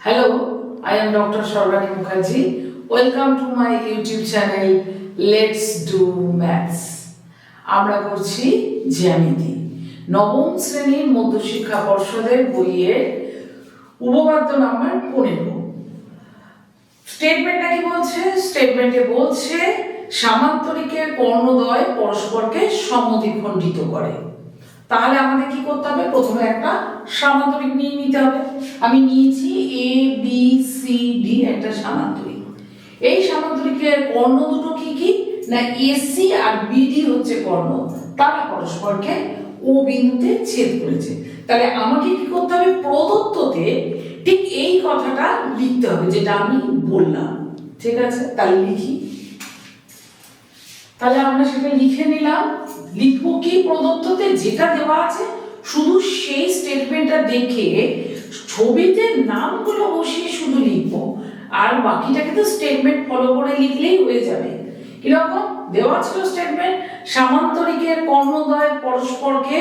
Hello, I am Dr. Sharvani Mukherjee. Welcome to my YouTube channel Let's Do Maths. আমরা করছি জ্যামিতি নবম শ্রেণির মধ্যশিক্ষা পর্ষদের বইয়ের উপপাদ্য নাম্বার পনেরো স্টেটমেন্টটা কি বলছে স্টেটমেন্টে বলছে সামান্তরিকের কর্ণদ্বয় পরস্পরকে সমদ্বিখণ্ডিত করে তাহলে আমাদের কি করতে হবে প্রথমে একটা সামান্তরিক নিয়ে নিতে হবে। আমি নিয়েছি এ বি সি ডি একটা সামান্তরিক। এই সামান্তরিকের কর্ণ দুটো কি কি? না এসি আর বিডি হচ্ছে কর্ণ। তারা পরস্পরকে ও বিন্দুতে ছেদ করেছে। তাহলে আমাকে কি করতে হবে? প্রদত্ততে ঠিক এই কথাটা লিখতে হবে, যেটা আমি বললাম। ঠিক আছে? তাহলে লিখি। তাহলে আমরা সেটা লিখে নিলাম। লিখব কি প্রদত্ততে? যেটা দেওয়া আছে শুধু সেই স্টেটমেন্টটা দেখে ছবিতে নামগুলো বসিয়ে শুধু লিখব, আর বাকিটাকে তো স্টেটমেন্ট ফলো করে লিখলেই হয়ে যাবে। কীরকম? দেওয়া ছিল স্টেটমেন্ট সামান্তরিকের কর্ণদ্বয় পরস্পরকে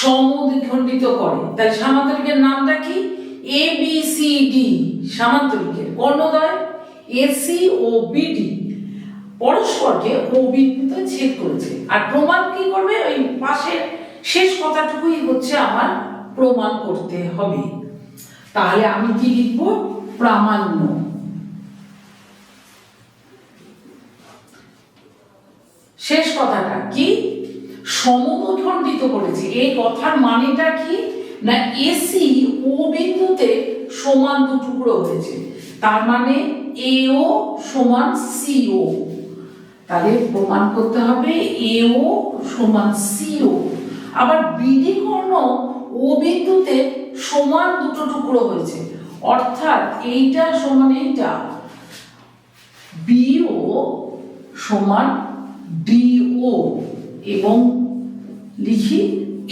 সমদ্বিখণ্ডিত করে। তাই সামান্তরিকের নামটা কি? এ বি সি ডি সামান্তরিকের কর্ণদ্বয় এসি ও বিডি পরস্পরকে ও বিন্দুতে ছেদ করেছে। আর প্রমাণ কি করবে ওই পাশের শেষ কথাটুকুই হচ্ছে আমার প্রমাণ করতে হবে। তাহলে আমি কি লিখব? প্রামাণ্য। শেষ কথাটা কি? সমদ্বিখণ্ডিত করেছে। এই কথার মানেটা কি? না এসি ও বিন্দুতে সমান দু টুকরো হয়েছে। তার মানে এও সমান সিও। তাহলে প্রমাণ করতে হবে এও সমান সিও। আবার বিডি কর্ণ ও বিন্দুতে সমান দুটো টুকরো হয়েছে। অর্থাৎ এইটা সমান এইটা, বিও সমান ডিও, এবং লিখি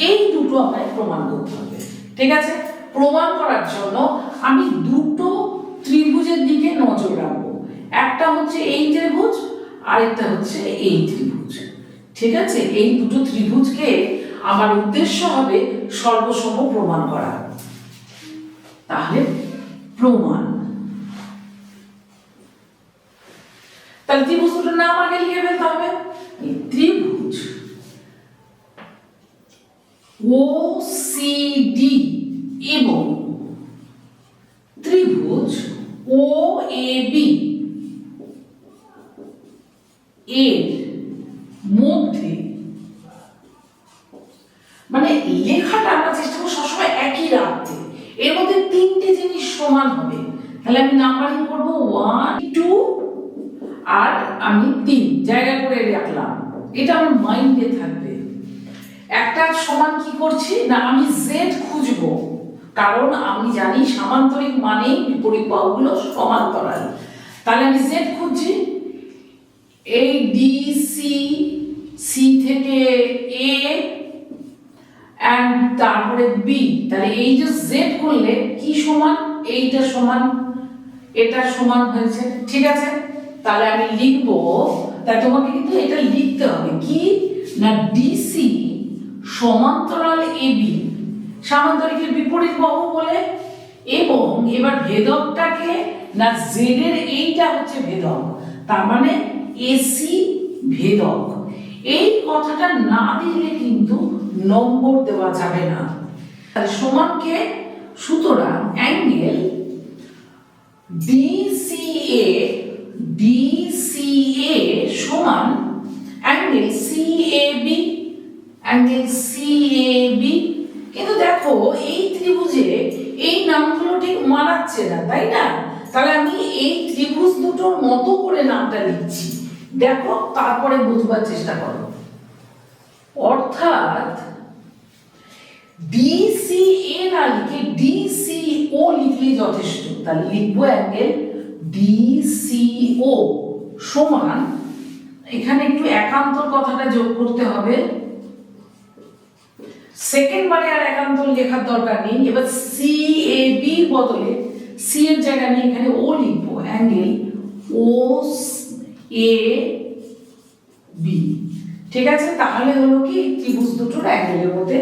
এই দুটো আমায় প্রমাণ করতে হবে। ঠিক আছে? প্রমাণ করার জন্য আমি দুটো ত্রিভুজের দিকে নজর রাখব। একটা হচ্ছে এই ত্রিভুজ, আরেকটা হচ্ছে এই ত্রিভুজ। ঠিক আছে? এই দুটো ত্রিভুজকে আমার উদ্দেশ্য হবে সর্বসম প্রমাণ করা। তাহলে প্রমাণ। তাহলে ত্রিভুজটার নাম আগে লিখে ফেলতে হবে। ত্রিভুজ। ও সি ডি এবং ত্রিভুজ ও এ বি এর মধ্যে মানে লেখাটা আমরা চেষ্টা করব সবসময় একই রাখতে এর মধ্যে তিনটে জিনিস সমান হবে। তাহলে আমি নাম্বারিং করব ওয়ান টু আর আমি তিন। জায়গা করে রাখলাম। এটা আমার মাইন্ডে থাকবে। একটা সমান কি করছি? না, আমি জেড খুঁজবো। কারণ আমি জানি সামান্তরিক মানেই বিপরীত বাহুগুলো সমান্তরাল। তাহলে আমি জেড খুঁজছি। এই ডি সি সি থেকে এ অ্যান্ড তারপরে বি তাহলে এই যে জেড করলে কি সমান? এইটা সমান, এটা সমান হয়েছে, ঠিক আছে? তাহলে আমি লিখব তাই তোমাকে কিন্তু এটা লিখতে হবে কি? না ডিসি সমান্তরাল এবি সামান্তরিকের বিপরীত বাহু বলে, এবং এবার ভেদকটাকে, না জেড এইটা হচ্ছে ভেদক, তার মানে এসি ভেদক। এই কথাটা না দিলে কিন্তু নম্বর দেওয়া যাবে না। তাহলে সমানকে সুতরাং অ্যাঙ্গেল ডিসিএ ডিসিএ সমান অ্যাঙ্গেল সিএবি অ্যাঙ্গেল সিএবি। কিন্তু দেখো, এই ত্রিভুজে এই নামগুলো ঠিক মানাচ্ছে না, তাই না? তাহলে আমি এই ত্রিভুজ দুটোর মতো করে নামটা লিখছি। দেখো, তারপরে বুঝবার চেষ্টা করো। অর্থাৎ ডিসিএ না লিখে ডিসিও লিখলেই যথেষ্ট। তাহলে লিখব অ্যাঙ্গেল ডিসিও সমান, এখানে একটু একান্তর কথাটা যোগ করতে হবে। সেকেন্ড বারে আর একান্তর লেখার দরকার নেই। এবার সি এ বি বদলে সি এর জায়গায় আমি এখানে ও লিখব, অ্যাঙ্গেল ও এ বি ঠিক আছে? তাহলে হলো কি, ত্রিভুজ দুটোর অ্যাঙ্গেলের মধ্যে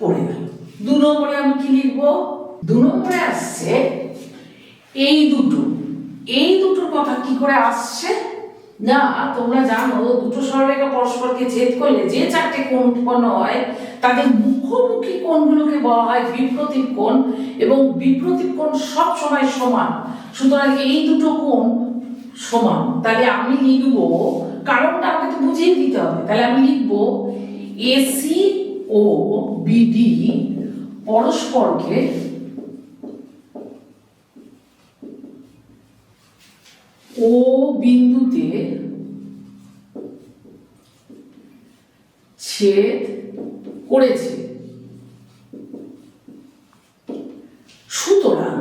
পড়ে গেল। দু নম্বরে আমি কি লিখব? দু নম্বরে আসছে এই দুটো। এই দুটোর কথা কি করে আসছে? না, তোমরা জানো, দুটো সরলরেখা পরস্পরকে ছেদ করলে যে চারটে কোণ উৎপন্ন হয়, তাদের মুখোমুখি কোণগুলোকে বলা হয় বিপ্রতীপ কোণ এবং বিপ্রতীপ কোণ সব সময় সমান। সুতরাং এই দুটো কোণ সমান। তাহলে আমি লিখব কারণটা আমাকে তো বুঝিয়ে দিতে হবে। তাহলে আমি লিখব এসি ও বিডি পরস্পরকে ও বিন্দুতে ছেদ করেছে। সুতরাং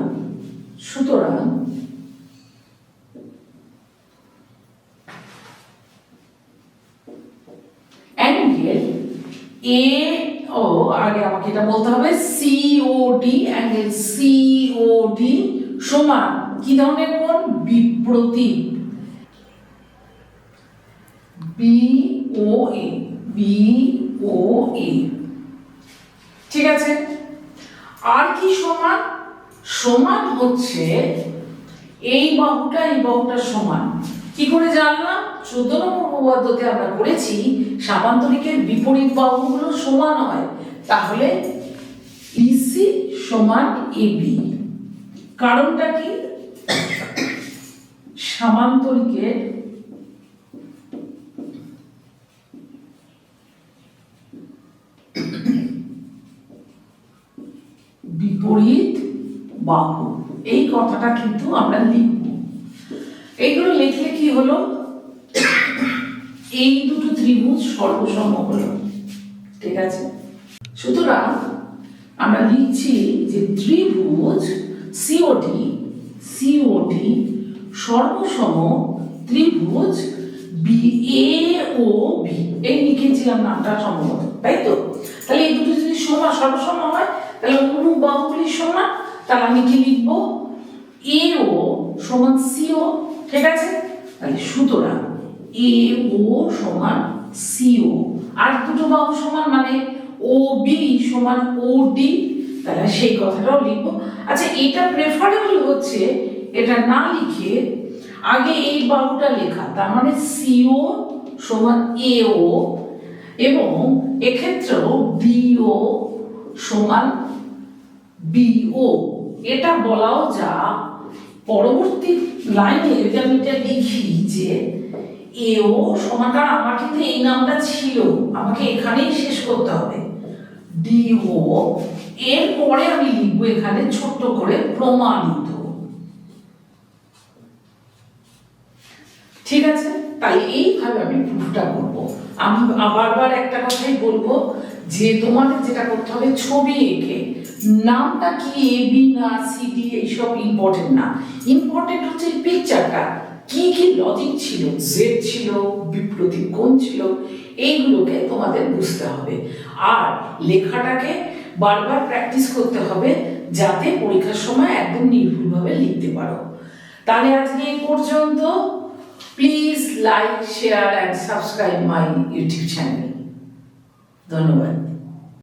সুতরাং অ্যাঙ্গেল এ ও আগে আমাকে এটা বলতে হবে সিওডি অ্যাঙ্গেল সিওডি সমান কি ধরনের কোণ? বি ও এ ঠিক আছে? আর কি সমান? সমান হচ্ছে এই বাহুটা এই বাহুটা সমান। কি করে জানলাম? চোদ্দ নম্বর উপপাদ্যতে আমরা করেছি সামান্তরিকের বিপরীত বাহুগুলো সমান হয়। তাহলে ইসি সমান এবি কারণটা কি? সামান্তরিকের বিপরীত বাহু। এই কথাটা কিন্তু আমরা লিখব। এইগুলো লিখলে কি হলো? এই দুটো ত্রিভুজ সর্বসম হলো। ঠিক আছে? সুতরাং আমরা লিখছি যে ত্রিভুজ সিওডি সিওডি সর্বসম ত্রিভুজ বি এ ও বি এই লিখেছিলাম নামটা সম্ভবত, তাই তো? তাহলে এই দুটো যদি সমান, সর্বসম হয়, তাহলে অনু বাহুগুলি সমান, তাহলে আমি কি লিখব? এ ও সমান সিও ঠিক আছে? তাহলে সুতরাং এ ও সমান সিও আর দুটো বাহু সমান মানে ও বি সমান ও ডি, তাহলে সেই কথাটাও লিখব। আচ্ছা এটা প্রেফারেবল হচ্ছে, এটা না লিখে আগে এই বাহুটা লেখা, তার মানে সিও সমান এও এবং এক্ষেত্রেও ডিও সমান বিও এটা বলাও যা, পরবর্তী লাইনে যদি আমি এটা লিখি যে এও সমান, কারণ আমার কিন্তু এই নামটা ছিল। আমাকে এখানেই শেষ করতে হবে। ডিও এরপরে আমি লিখব এখানে ছোট্ট করে প্রমাণিত। ঠিক আছে? তাই এইভাবে আমি প্রুফটা করব। আমি বারবার একটা কথাই বলব যে তোমাদের যেটা করতে হবে, ছবি এঁকে। নামটা কি? এ, বি, না, সি, ডি, এইসব ইম্পর্টেন্ট না। ইম্পর্টেন্ট হচ্ছে পিকচারটা কি কি লজিক ছিল? জেড ছিল বিপ্রতীপ কোণ ছিল, এইগুলোকে তোমাদের বুঝতে হবে। আর লেখাটাকে বারবার প্র্যাকটিস করতে হবে যাতে পরীক্ষার সময় একদম নির্ভুলভাবে লিখতে পারো। তাহলে আজকে এই পর্যন্ত। Please like share and subscribe my YouTube channel ধন্যবাদ।